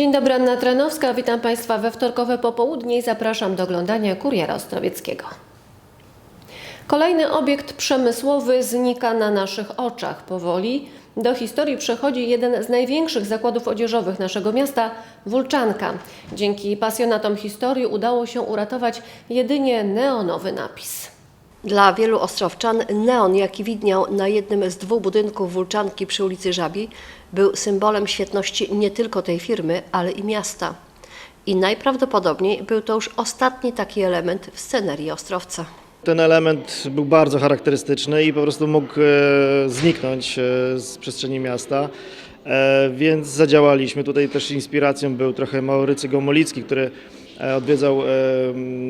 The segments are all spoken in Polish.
Dzień dobry, Anna Tranowska. Witam Państwa we wtorkowe popołudnie i zapraszam do oglądania Kuriera Ostrowieckiego. Kolejny obiekt przemysłowy znika na naszych oczach. Powoli do historii przechodzi jeden z największych zakładów odzieżowych naszego miasta Wulczanka. Dzięki pasjonatom historii udało się uratować jedynie neonowy napis. Dla wielu ostrowczan neon, jaki widniał na jednym z dwóch budynków Wulczanki przy ulicy Żabi, był symbolem świetności nie tylko tej firmy, ale i miasta. I najprawdopodobniej był to już ostatni taki element w scenerii Ostrowca. Ten element był bardzo charakterystyczny i po prostu mógł e, zniknąć e, z przestrzeni miasta, e, więc zadziałaliśmy. Tutaj też inspiracją był trochę Maurycy Gomolicki, który odwiedzał e,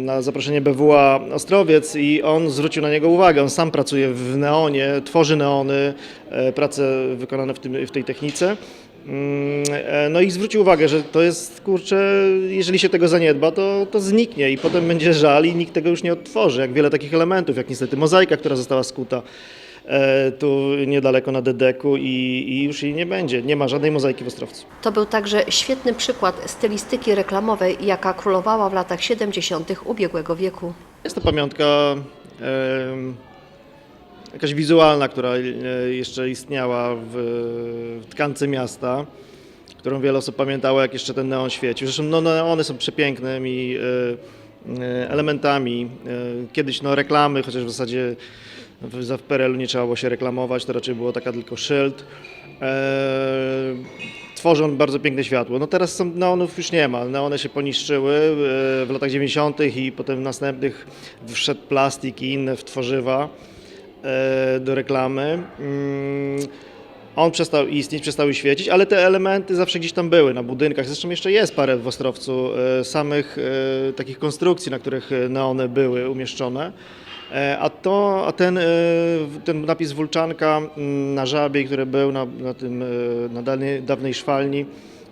na zaproszenie BWA Ostrowiec i on zwrócił na niego uwagę. On sam pracuje w neonie, tworzy neony, e, prace wykonane w, tym, w tej technice. Mm, e, No i zwrócił uwagę, że to jest, kurczę, jeżeli się tego zaniedba, to, to zniknie i potem będzie żal i nikt tego już nie odtworzy. Jak wiele takich elementów, jak niestety mozaika, która została skuta e, tu niedaleko na Dedeku i, i już jej nie będzie. Nie ma żadnej mozaiki w Ostrowcu. To był także świetny przykład stylistyki reklamowej, jaka królowała w latach 70. ubiegłego wieku. Jest to pamiątka em, jakaś wizualna, która e, jeszcze istniała w, w tkance miasta, którą wiele osób pamiętało, jak jeszcze ten neon świecił. Zresztą no, neony są przepięknymi e, e, elementami. E, Kiedyś no, reklamy, chociaż w zasadzie w, za- w PRL-u nie trzeba było się reklamować, to raczej było taka tylko szyld. E, tworzą bardzo piękne światło. No teraz są, neonów już nie ma. Neony się poniszczyły e, w latach 90. i potem w następnych wszedł plastik i inne w tworzywa e, do reklamy. Mm, On przestał istnieć, przestały świecić, ale te elementy zawsze gdzieś tam były na budynkach. Zresztą jeszcze jest parę w Ostrowcu samych takich konstrukcji, na których e, neony były umieszczone. E, A, to, a ten, e, ten napis Wulczanka mm, na żabie, który był na, na, tym, e, na dawnej, dawnej szwalni,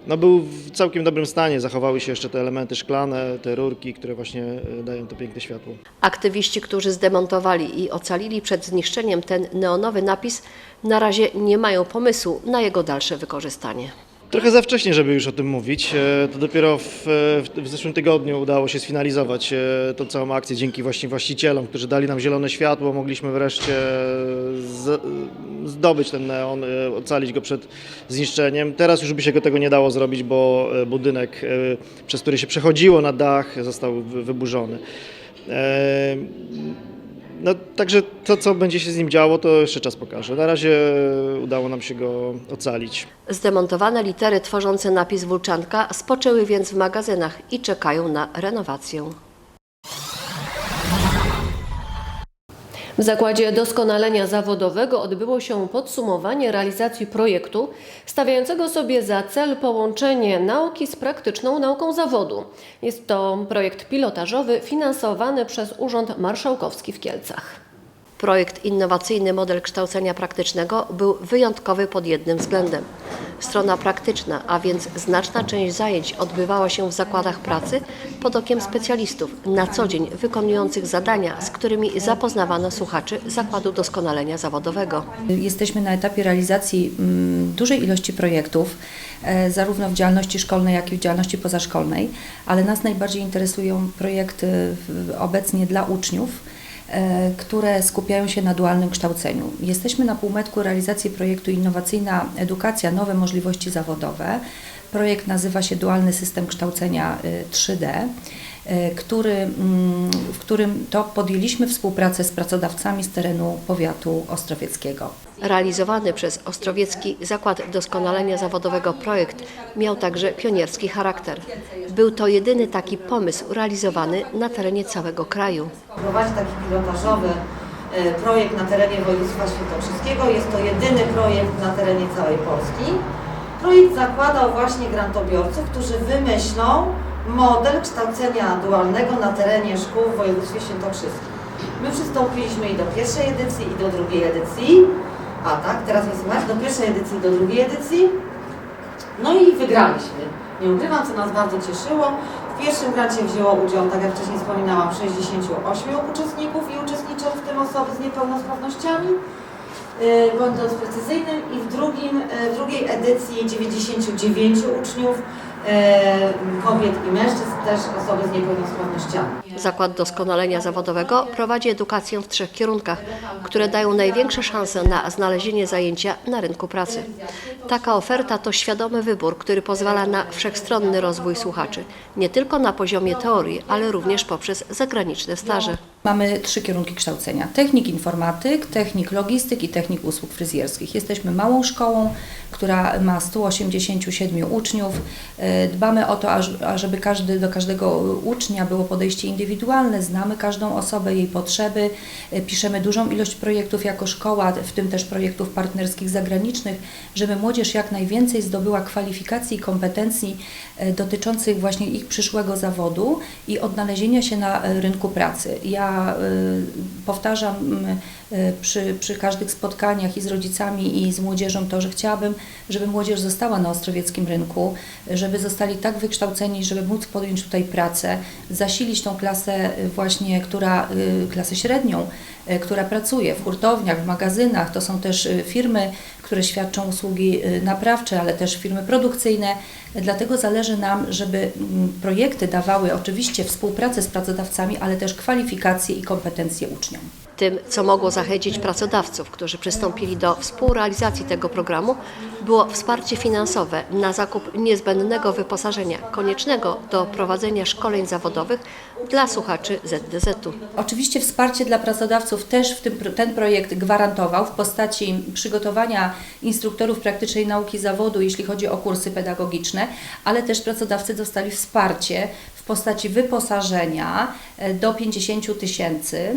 no był w całkiem dobrym stanie. Zachowały się jeszcze te elementy szklane, te rurki, które właśnie dają to piękne światło. Aktywiści, którzy zdemontowali i ocalili przed zniszczeniem ten neonowy napis, na razie nie mają pomysłu na jego dalsze wykorzystanie. Trochę za wcześnie, żeby już o tym mówić. E, To dopiero w, w, w zeszłym tygodniu udało się sfinalizować e, tą całą akcję dzięki właśnie właścicielom, którzy dali nam zielone światło. Mogliśmy wreszcie z, zdobyć ten neon, e, ocalić go przed zniszczeniem. Teraz już by się tego nie dało zrobić, bo e, budynek, e, przez który się przechodziło na dach, został wy- wyburzony. No, także to, co będzie się z nim działo, to jeszcze czas pokaże. Na razie udało nam się go ocalić. Zdemontowane litery tworzące napis Wulczanka spoczęły więc w magazynach i czekają na renowację. W Zakładzie Doskonalenia Zawodowego odbyło się podsumowanie realizacji projektu stawiającego sobie za cel połączenie nauki z praktyczną nauką zawodu. Jest to projekt pilotażowy finansowany przez Urząd Marszałkowski w Kielcach. Projekt Innowacyjny Model Kształcenia Praktycznego był wyjątkowy pod jednym względem. Strona praktyczna, a więc znaczna część zajęć odbywała się w zakładach pracy pod okiem specjalistów, na co dzień wykonujących zadania, z którymi zapoznawano słuchaczy Zakładu Doskonalenia Zawodowego. Jesteśmy na etapie realizacji mm, dużej ilości projektów, e, zarówno w działalności szkolnej, jak i w działalności pozaszkolnej, ale nas najbardziej interesują projekty obecnie dla uczniów, które skupiają się na dualnym kształceniu. Jesteśmy na półmetku realizacji projektu Innowacyjna Edukacja Nowe Możliwości Zawodowe. Projekt nazywa się Dualny System Kształcenia y, 3D e, który, mm, w którym to podjęliśmy współpracę z pracodawcami z terenu powiatu ostrowieckiego. Realizowany przez Ostrowiecki Zakład Doskonalenia Zawodowego projekt miał także pionierski charakter. Był to jedyny taki pomysł realizowany na terenie całego kraju. prowadzi taki pilotażowy e, projekt na terenie województwa świętokrzyskiego. Jest to jedyny projekt na terenie całej Polski. Projekt zakładał właśnie grantobiorców, którzy wymyślą model kształcenia dualnego na terenie szkół w województwie świętokrzyskim. My przystąpiliśmy i do pierwszej edycji, i do drugiej edycji. A tak, teraz mnie słychać, do pierwszej edycji do drugiej edycji. No i wygraliśmy. Nie ukrywam, co nas bardzo cieszyło. W pierwszym grancie wzięło udział, tak jak wcześniej wspominałam, 68 uczestników i uczestniczą w tym osoby z niepełnosprawnościami. Yy, Będąc precyzyjnym i w, drugim, yy, w drugiej edycji 99 uczniów kobiet i mężczyzn, też osoby z niepełnosprawnościami. Zakład Doskonalenia Zawodowego prowadzi edukację w trzech kierunkach, które dają największe szanse na znalezienie zajęcia na rynku pracy. Taka oferta to świadomy wybór, który pozwala na wszechstronny rozwój słuchaczy, nie tylko na poziomie teorii, ale również poprzez zagraniczne staże. Mamy trzy kierunki kształcenia: technik informatyk, technik logistyk i technik usług fryzjerskich. Jesteśmy małą szkołą, która ma 187 uczniów. E, Dbamy o to, aż- ażeby każdy, do każdego ucznia było podejście indywidualne, znamy każdą osobę, jej potrzeby. E, Piszemy dużą ilość projektów jako szkoła, w tym też projektów partnerskich zagranicznych, żeby młodzież jak najwięcej zdobyła kwalifikacji i kompetencji e, dotyczących właśnie ich przyszłego zawodu i odnalezienia się na rynku pracy. Ja y, powtarzam y, przy, przy każdych spotkaniach i z rodzicami i z młodzieżą to, że chciałabym, żeby młodzież została na ostrowieckim rynku, żeby zostali tak wykształceni, żeby móc podjąć tutaj pracę, zasilić tą klasę właśnie, która, y, klasę średnią, która pracuje w hurtowniach, w magazynach. To są też y, firmy, które świadczą usługi y, naprawcze, ale też firmy produkcyjne. Dlatego zależy nam, żeby mm, projekty dawały oczywiście współpracę z pracodawcami, ale też kwalifikacje i kompetencje uczniom. Tym, co mogło zachęcić pracodawców, którzy przystąpili do współrealizacji tego programu, było wsparcie finansowe na zakup niezbędnego wyposażenia koniecznego do prowadzenia szkoleń zawodowych dla słuchaczy ZDZ-u. Oczywiście wsparcie dla pracodawców też w tym, ten projekt gwarantował w postaci przygotowania instruktorów praktycznej nauki zawodu, jeśli chodzi o kursy pedagogiczne, ale też pracodawcy dostali wsparcie w postaci wyposażenia e, do 50 tysięcy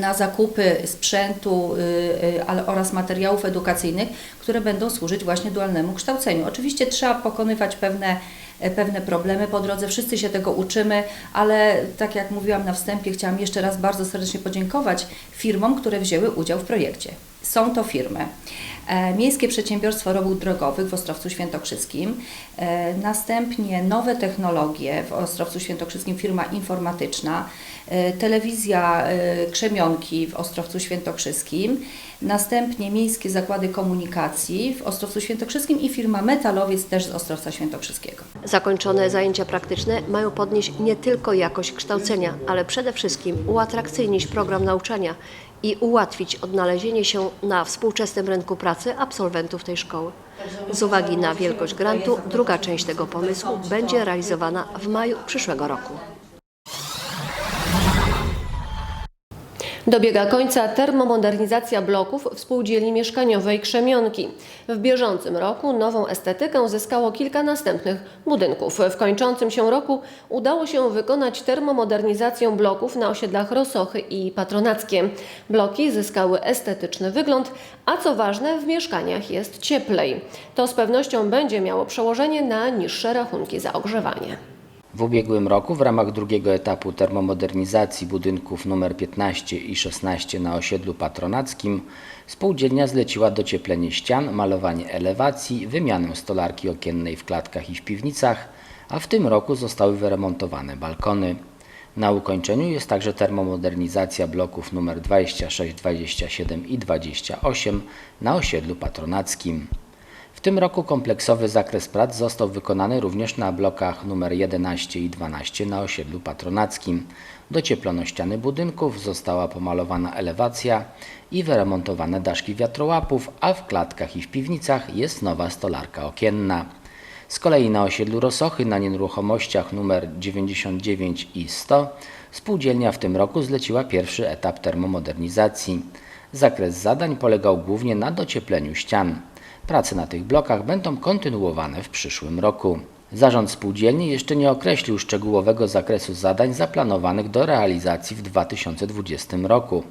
na zakupy sprzętu y, y, ale- oraz materiałów edukacyjnych, które będą służyć właśnie dualnemu kształceniu. Oczywiście trzeba pokonywać pewne, e, pewne problemy po drodze, wszyscy się tego uczymy, ale tak jak mówiłam na wstępie, chciałam jeszcze raz bardzo serdecznie podziękować firmom, które wzięły udział w projekcie. Są to firmy Miejskie Przedsiębiorstwo Robót Drogowych w Ostrowcu Świętokrzyskim, e, następnie Nowe Technologie w Ostrowcu Świętokrzyskim, firma informatyczna, e, Telewizja e, Krzemionki w Ostrowcu Świętokrzyskim, następnie Miejskie Zakłady Komunikacji w Ostrowcu Świętokrzyskim i firma Metalowiec też z Ostrowca Świętokrzyskiego. Zakończone zajęcia praktyczne mają podnieść nie tylko jakość kształcenia, ale przede wszystkim uatrakcyjnić program nauczania i ułatwić odnalezienie się na współczesnym rynku pracy absolwentów tej szkoły. Z uwagi na wielkość grantu, druga część tego pomysłu będzie realizowana w maju przyszłego roku. Dobiega końca termomodernizacja bloków w spółdzielni mieszkaniowej Krzemionki. W bieżącym roku nową estetykę zyskało kilka następnych budynków. W kończącym się roku udało się wykonać termomodernizację bloków na osiedlach Rosochy i Patronackie. Bloki zyskały estetyczny wygląd, a co ważne w mieszkaniach jest cieplej. To z pewnością będzie miało przełożenie na niższe rachunki za ogrzewanie. W ubiegłym roku w ramach drugiego etapu termomodernizacji budynków nr 15 i 16 na osiedlu patronackim spółdzielnia zleciła docieplenie ścian, malowanie elewacji, wymianę stolarki okiennej w klatkach i w piwnicach, a w tym roku zostały wyremontowane balkony. Na ukończeniu jest także termomodernizacja bloków nr 26, 27 i 28 na osiedlu patronackim. W tym roku kompleksowy zakres prac został wykonany również na blokach nr 11 i 12 na osiedlu patronackim. Docieplono ściany budynków, została pomalowana elewacja i wyremontowane daszki wiatrołapów, a w klatkach i w piwnicach jest nowa stolarka okienna. Z kolei na osiedlu Rosochy na nieruchomościach nr 99 i 100 spółdzielnia w tym roku zleciła pierwszy etap termomodernizacji. Zakres zadań polegał głównie na dociepleniu ścian. Prace na tych blokach będą kontynuowane w przyszłym roku. Zarząd spółdzielni jeszcze nie określił szczegółowego zakresu zadań zaplanowanych do realizacji w 2020 roku.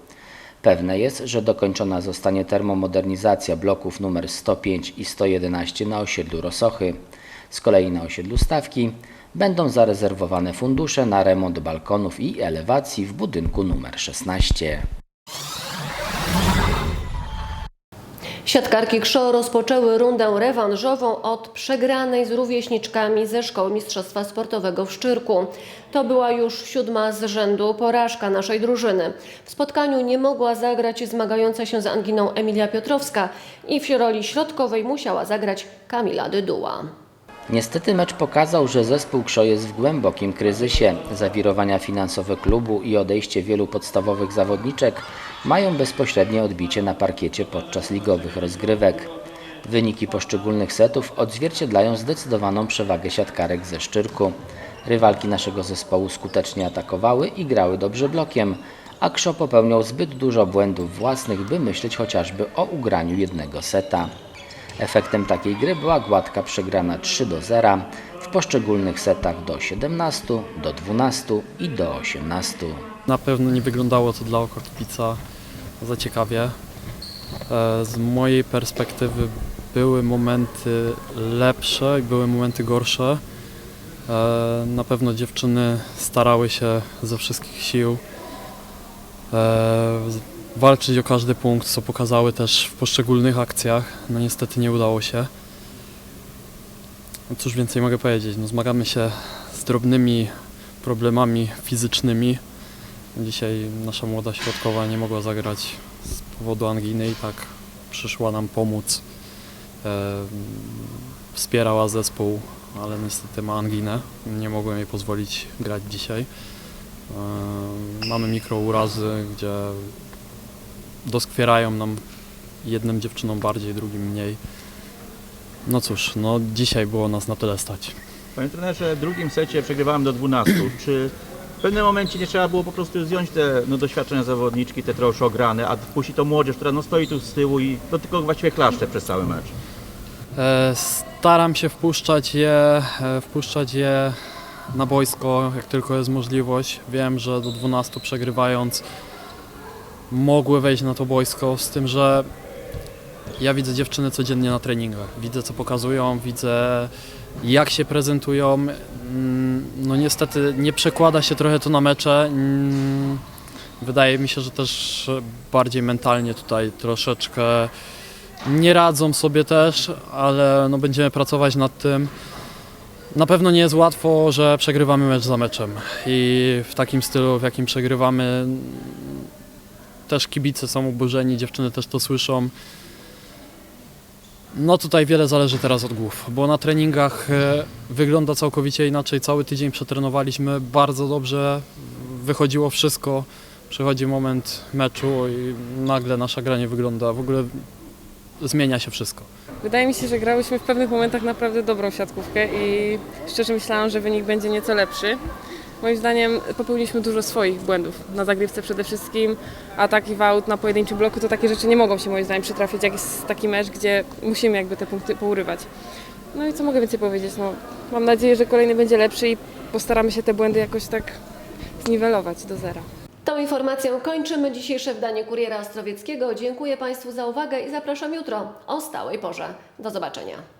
Pewne jest, że dokończona zostanie termomodernizacja bloków nr 105 i 111 na osiedlu Rosochy. Z kolei na osiedlu Stawki będą zarezerwowane fundusze na remont balkonów i elewacji w budynku nr 16. Siatkarki KSZO rozpoczęły rundę rewanżową od przegranej z rówieśniczkami ze Szkoły Mistrzostwa Sportowego w Szczyrku. To była już siódma z rzędu porażka naszej drużyny. W spotkaniu nie mogła zagrać zmagająca się z anginą Emilia Piotrowska i w roli środkowej musiała zagrać Kamila Dyduła. Niestety mecz pokazał, że zespół KSZO jest w głębokim kryzysie. Zawirowania finansowe klubu i odejście wielu podstawowych zawodniczek mają bezpośrednie odbicie na parkiecie podczas ligowych rozgrywek. Wyniki poszczególnych setów odzwierciedlają zdecydowaną przewagę siatkarek ze Szczyrku. Rywalki naszego zespołu skutecznie atakowały i grały dobrze blokiem, a KSZO popełniał zbyt dużo błędów własnych, by myśleć chociażby o ugraniu jednego seta. Efektem takiej gry była gładka przegrana 3 do 0 w poszczególnych setach do 17, do 12 i do 18. Na pewno nie wyglądało to dla Okortpica za ciekawie. E, Z mojej perspektywy były momenty lepsze i były momenty gorsze. E, Na pewno dziewczyny starały się ze wszystkich sił e, walczyć o każdy punkt, co pokazały też w poszczególnych akcjach. No niestety nie udało się. No cóż więcej mogę powiedzieć, no zmagamy się z drobnymi problemami fizycznymi. Dzisiaj nasza młoda środkowa nie mogła zagrać z powodu anginy i tak przyszła nam pomóc. E, wspierała zespół, ale niestety ma anginę. Nie mogłem jej pozwolić grać dzisiaj. E, mamy mikrourazy, gdzie doskwierają nam jednym dziewczynom bardziej, drugim mniej. No cóż, no dzisiaj było nas na tyle stać. Panie trenerze, w drugim secie przegrywałem do 12. Czy w pewnym momencie nie trzeba było po prostu zdjąć te no, doświadczenia zawodniczki, te troszkę ograne, a wpuścić tą młodzież, która no, stoi tu z tyłu i no, tylko właściwie klaszcze przez cały mecz? E, Staram się wpuszczać je, e, wpuszczać je na boisko, jak tylko jest możliwość. Wiem, że do 12 przegrywając mogły wejść na to boisko, z tym, że ja widzę dziewczyny codziennie na treningach. Widzę, co pokazują, widzę, jak się prezentują. Mm, No niestety nie przekłada się trochę to na mecze. Mm, Wydaje mi się, że też bardziej mentalnie tutaj troszeczkę nie radzą sobie też, ale no będziemy pracować nad tym. Na pewno nie jest łatwo, że przegrywamy mecz za meczem i w takim stylu, w jakim przegrywamy, też kibice są oburzeni, dziewczyny też to słyszą. No tutaj wiele zależy teraz od głów, bo na treningach e, wygląda całkowicie inaczej. Cały tydzień przetrenowaliśmy bardzo dobrze, wychodziło wszystko. Przychodzi moment meczu i nagle nasza gra nie wygląda. W ogóle zmienia się wszystko. Wydaje mi się, że grałyśmy w pewnych momentach naprawdę dobrą siatkówkę i szczerze myślałam, że wynik będzie nieco lepszy. Moim zdaniem popełniliśmy dużo swoich błędów. Na zagrywce przede wszystkim, ataki w aut na pojedynczym bloku, to takie rzeczy nie mogą się moim zdaniem przytrafić, jak jest taki mecz, gdzie musimy jakby te punkty pourywać. No i co mogę więcej powiedzieć? No, mam nadzieję, że kolejny będzie lepszy i postaramy się te błędy jakoś tak zniwelować do zera. Tą informacją kończymy dzisiejsze wydanie Kuriera Ostrowieckiego. Dziękuję Państwu za uwagę i zapraszam jutro o stałej porze. Do zobaczenia.